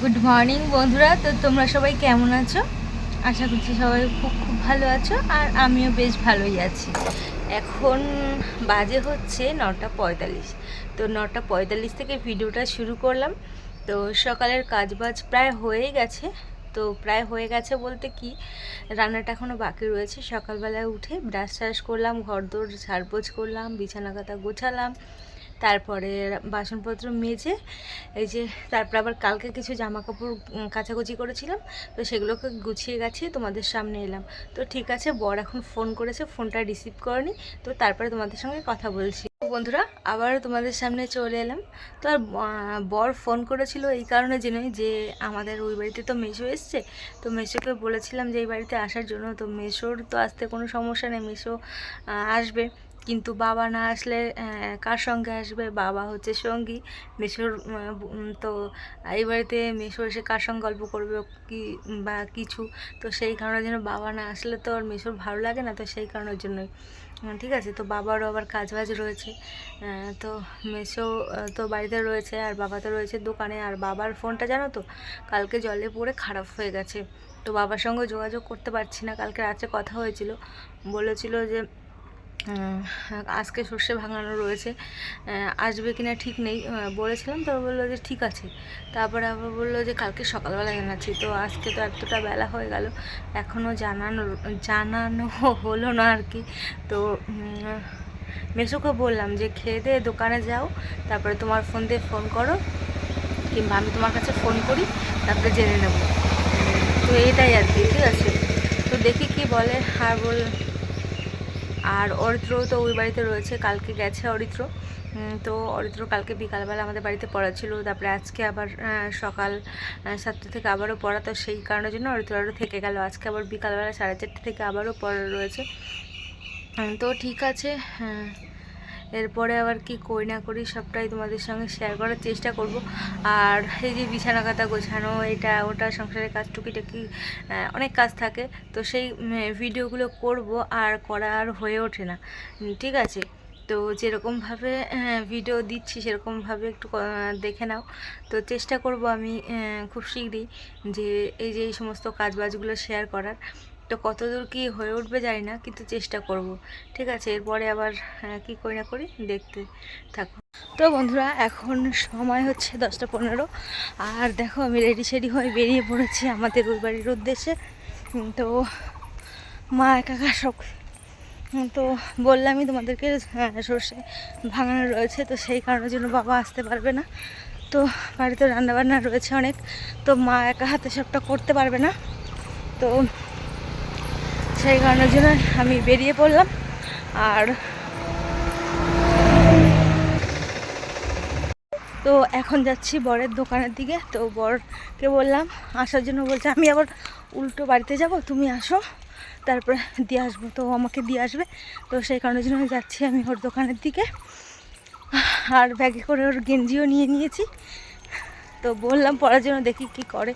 Good morning বন্ধুরা। তো তোমরা সবাই কেমন আছো? আশা করছি সবাই খুব খুব ভালো আছো, আর আমিও বেশ ভালোই আছি। এখন বাজে হচ্ছে নটা পঁয়তাল্লিশ। তো নটা পঁয়তাল্লিশ থেকে ভিডিওটা শুরু করলাম। তো সকালের কাজবাজ প্রায় হয়েই গেছে। তো প্রায় হয়ে গেছে বলতে কি, রান্নাটা এখনও বাকি রয়েছে। সকালবেলায় উঠে ব্রাশ ট্রাশ করলাম ঘর দোর ঝাড়পোছ করলাম, বিছানা কাতা গোছালাম। তারপরে বাসনপত্র মেজে, এই যে তারপর আবার কালকে কিছু জামা কাপড় কাচাকুচি করেছিলাম, তো সেগুলোকে গুছিয়ে গাছিয়ে তোমাদের সামনে এলাম। তো ঠিক আছে, বর এখন ফোন করেছে, ফোনটা রিসিভ করেনি, তো তারপরে তোমাদের সঙ্গে কথা বলছি। বন্ধুরা, আবার তোমাদের সামনে চলে এলাম। তো আর বর ফোন করেছিল এই কারণে জেনে যে আমাদের ওই বাড়িতে তো মেশো এসছে, তো মেশোকে বলেছিলাম যে এই বাড়িতে আসার জন্য, তো মেশোর তো আসতে কোনো সমস্যা নেই, মেশো আসবে। কিন্তু বাবা না আসলে কার সঙ্গে আসবে? বাবা হচ্ছে সঙ্গী। মেশোর তো এই বাড়িতে মেশো এসে কার সঙ্গে গল্প করবে কি, বা কিছু? তো সেই কারণের জন্য বাবা না আসলে তো আর মেশোর ভালো লাগে না, তো সেই কারণের জন্যই। ঠিক আছে, তো বাবারও আবার কাজ বাজ রয়েছে তো মেশো তো বাড়িতে রয়েছে আর বাবা তো রয়েছে দোকানে। আর বাবার ফোনটা জানো তো, কালকে জলে পড়ে খারাপ হয়ে গেছে। তো বাবার সঙ্গে যোগাযোগ করতে পারছি না। কালকে রাত্রে কথা হয়েছিল। বলেছিল যে আজকে সর্ষে ভাঙানো রয়েছে। আসবে কিনা ঠিক নেই বলেছিলাম, তো বলল যে ঠিক আছে। তারপরে আবার বলল যে কালকে সকালবেলা জানাচ্ছি, তো আজকে তো এতটা বেলা হয়ে গেল এখনও জানানো জানানো হলো না আর কি। তো মেসোকে বললাম যে খেয়ে দিয়ে দোকানে যাও, তারপরে তোমার ফোন দিয়ে ফোন করো, কিংবা আমি তোমার কাছে ফোন করি, তারপরে জেনে নেব। তো এটাই আর কি, ঠিক আছে? তো দেখি কি বলে, আর বল আর অরিত্র তো ওই বাড়িতে রয়েছে, কালকে গেছে অরিত্র। তো অরিত্র কালকে বিকালবেলা আমাদের বাড়িতে পড়া ছিল তারপরে আজকে আবার সকাল সাতটা থেকে আবারও পড়া, তো সেই কারণের জন্য অরিত্র আরও থেকে গেল। আজকে আবার বিকালবেলা সাড়ে চারটে থেকে আবারও পড়া রয়েছে। তো ঠিক আছে হ্যাঁ। এরপরে আবার কি করি না করি সবটাই তোমাদের সঙ্গে শেয়ার করার চেষ্টা করব। আর এই যে বিছানা কাতা গোছানো, এটা ওটা সংসারের কাজ টুকিটাকি অনেক কাজ থাকে। তো সেই ভিডিওগুলো করব আর করা আর হয়ে ওঠে না। ঠিক আছে? তো যেরকমভাবে ভিডিও দিচ্ছি সেরকমভাবে একটু দেখে নাও। তো চেষ্টা করব আমি খুব শীঘ্রই যে এই যে এই সমস্ত কাজবাজগুলো শেয়ার করার। তো কতদূর কি হয়ে উঠবে জানি না কিন্তু চেষ্টা করব। ঠিক আছে এরপরে আবার আহ, কি করি না করি দেখতে থাকো। তো বন্ধুরা এখন সময় হচ্ছে দশটা পনেরো আর দেখো আমি রেডি সেডি হয়ে বেরিয়ে পড়েছি আমাদের ওই বাড়ির উদ্দেশ্যে। তো মা একা হুম, তো বললামই তোমাদেরকে হ্যাঁ, সর্ষে ভাঙানো রয়েছে তো সেই কারণের জন্য বাবা আসতে পারবে না। তো বাড়িতে রান্নাবান্না রয়েছে অনেক তো মা একা হাতে সবটা করতে পারবে না। তো সেই কারণের জন্য আমি বেরিয়ে পড়লাম। আর তো এখন যাচ্ছি বরের দোকানের দিকে। তো বরকে বললাম, আসার জন্য বলছে, আমি আবার উল্টো বাড়িতে যাব, তুমি আসো। তারপরে দিয়ে আসব, তো আমাকে দিয়ে আসবে। তো সেই কারণের জন্য যাচ্ছি আমি ওর দোকানের দিকে। আর ব্যাগে করে ওর গেঞ্জিও নিয়ে নিয়েছি। তো বললাম, পড়ার জন্য দেখি কি করে।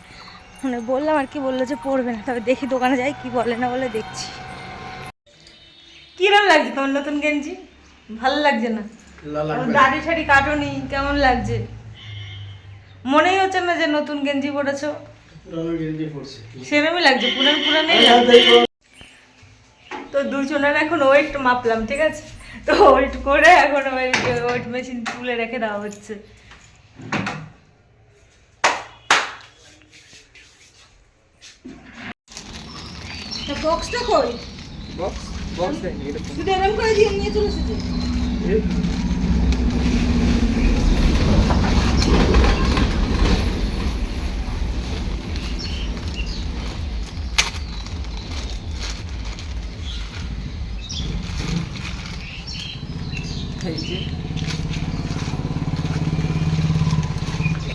মানে বললাম আর কি বলল যে পড়বে না তবে দেখি দোকানে যাই কি বলে না বলে দেখছি। কিরম লাগছে তোমার নতুন গেঞ্জি? ভালো লাগছে না? দাড়ি শাড়ি কাটনি কেমন লাগছে? মনেই হচ্ছে না যে নতুন গেঞ্জি পরেছো সেরমই লাগছে পুরান পুরানই তো দুজনের এখন ওয়েট মাপলাম ঠিক আছে? তো ওয়েট করে এখন ওই ওয়েট মেশিন তুলে রেখে দেওয়া হচ্ছে। বক্সটা কই? তুই এরকম করে দিয়ে নিয়ে চলে এসেছিস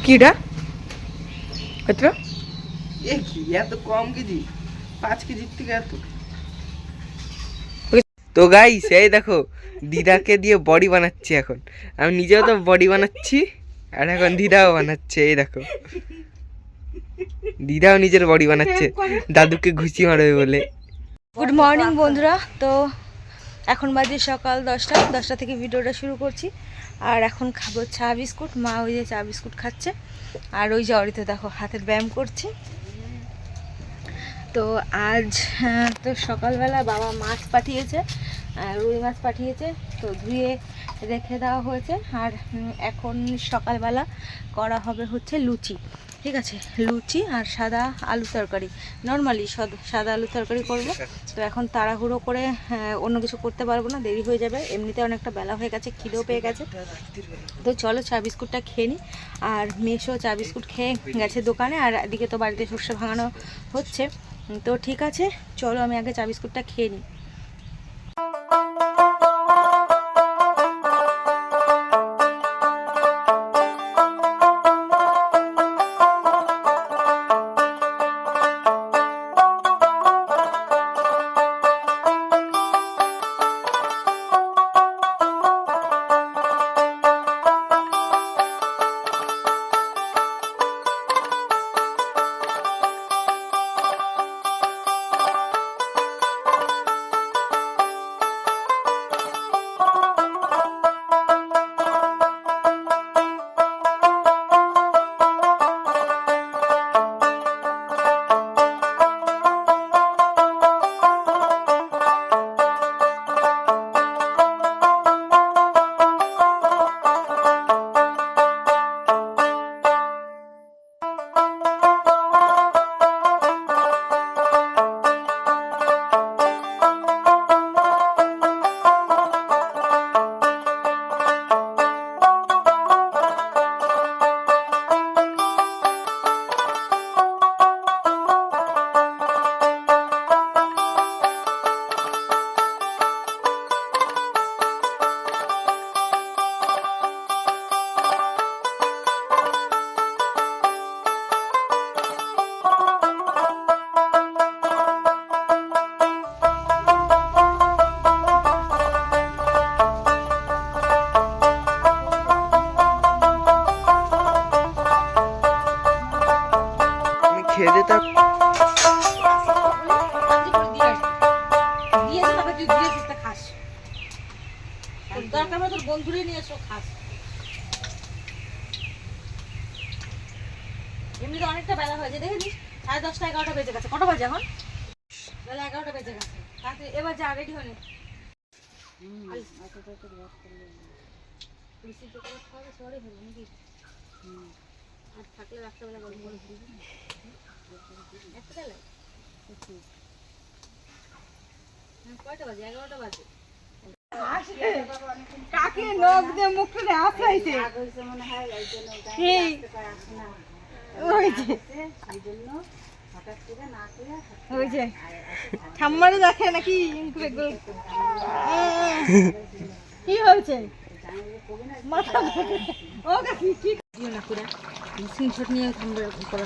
কিটা কত এ কি এত কম কেজি পাঁচ কেজির থেকে এত তো গাই সেই দেখো দিদাকে দিয়ে বডি বানাচ্ছি এখন। আমি নিজেও তো বডি বানাচ্ছি আর এখন দিদাও বানাচ্ছে এই দেখো। দিদাও নিজের বডি বানাচ্ছে দাদুকে ঘুষি মারবে বলে। গুড মর্নিং বন্ধুরা। তো এখন বাজে সকাল দশটা দশটা থেকে ভিডিওটা শুরু করছি। আর এখন খাব চা বিস্কুট মা ওই যে চা বিস্কুট খাচ্ছে। আর ওই যে অরিত দেখো হাতের ব্যায়াম করছে। তো আজ তো সকালবেলা বাবা মাছ পাঠিয়েছে রুই মাছ পাঠিয়েছে, তো ধুয়ে রেখে দেওয়া হয়েছে। আর এখন সকালবেলা করা হবে হচ্ছে লুচি। ঠিক আছে লুচি আর সাদা আলু তরকারি। নর্মালি সাদা আলু তরকারি করব। তো এখন তাড়াহুড়ো করে অন্য কিছু করতে পারব না দেরি হয়ে যাবে। এমনিতে অনেকটা বেলা হয়ে গেছে খিদেও পেয়ে গেছে। তো চলো চা বিস্কুটটা খেয়ে নিই আর মেশো চা বিস্কুট খেয়ে গেছে দোকানে আর এদিকে তো বাড়িতে সর্ষে ভাঙানো হচ্ছে। তো ঠিক আছে চলো আমি আগে চা বিস্কুটটা খেয়ে নিই খেয়ে দিতাম এমনিতে অনেকটা বেলা হয়েছে দেখেছিস? সাড়ে দশটা এগারোটা বেজে গেছে। কটা বাজে এখন? বেলা এগারোটা বেজে গেছে। তাতে এবার যা রেডি আর থাকলে রাত্রেবেলা গরম করে কাকে নখ দিয়ে মুখটা ঠাম্মারে দেখে নাকি কি হয়েছে? মাথা ও কাকি কি দিও না পুরা। স্ক্রিনশট নিয়ে থামবে করা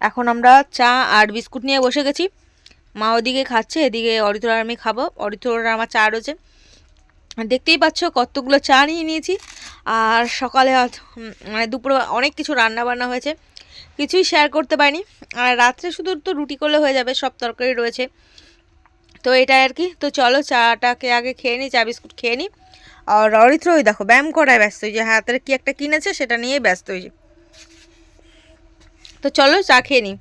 এখন আমরা চা আর বিস্কুট নিয়ে বসে গেছি। মা ওদিকে খাচ্ছে, এদিকে অরিতর আমি খাব। অরিতর আমার চা রয়েছে। দেখতেই পাচ্ছ, কতগুলো চা নিয়ে নিয়েছি। আর সকালে মানে দুপুরে অনেক কিছু রান্না বান্না হয়েছে। কিছুই শেয়ার করতে পারিনি। আর রাত্রে শুধু তো রুটি করলে হয়ে যাবে, সব তরকারি রয়েছে। তো এটাই আর কি। তো চলো চাটাকে আগে খেয়ে নিই, চা, বিস্কুট খেয়ে নিই। আর অরিত্র ওই দেখো, ব্যায়াম করায় ব্যস্ত। যে হাতের কি একটা কিনেছে, সেটা নিয়েই ব্যস্ত। হয়েছে তো চলো চা খেয়ে নিই